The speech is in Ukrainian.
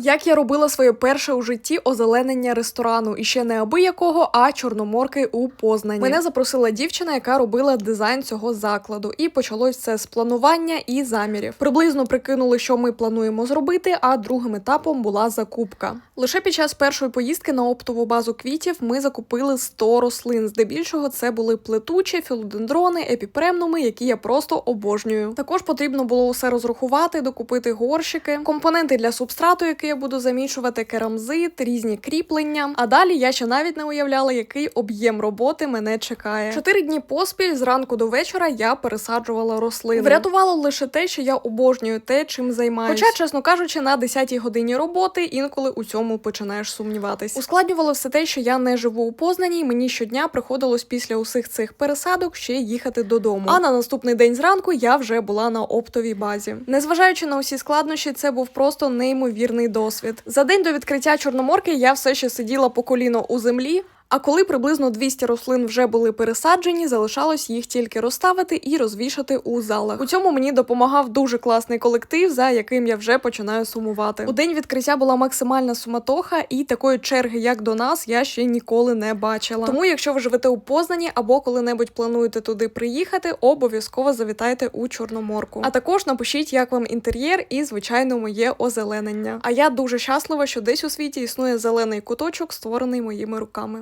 Як я робила своє перше у житті озеленення ресторану, і ще не аби якого, а чорноморки у Познані. Мене запросила дівчина, яка робила дизайн цього закладу, і почалось все з планування і замірів. Приблизно прикинули, що ми плануємо зробити. А другим етапом була закупка. Лише під час першої поїздки на оптову базу квітів ми закупили 100 рослин. Здебільшого це були плетучі, філодендрони, епіпремнуми, які я просто обожнюю. Також потрібно було усе розрахувати, докупити горщики, компоненти для субстрату, який я буду замішувати, керамзит, різні кріплення. А далі я ще навіть не уявляла, який об'єм роботи мене чекає. Чотири дні поспіль зранку до вечора я пересаджувала рослини. Врятувало лише те, що я обожнюю те, чим займаюся. Хоча, чесно кажучи, на 10-й годині роботи інколи у цьому починаєш сумніватись. Ускладнювало все те, що я не живу у Познані, і мені щодня приходилось після усіх цих пересадок ще їхати додому. А на наступний день зранку я вже була на оптовій базі. Незважаючи на усі складнощі, це був просто неймовірний досвід. За день до відкриття чорноморки я все ще сиділа по коліно у землі. А коли приблизно 200 рослин вже були пересаджені, залишалось їх тільки розставити і розвішати у залах. У цьому мені допомагав дуже класний колектив, за яким я вже починаю сумувати. У день відкриття була максимальна суматоха, і такої черги, як до нас, я ще ніколи не бачила. Тому, якщо ви живете у Познані або коли-небудь плануєте туди приїхати, обов'язково завітайте у Чорноморку. А також напишіть, як вам інтер'єр і звичайно моє озеленення. А я дуже щаслива, що десь у світі існує зелений куточок, створений моїми руками.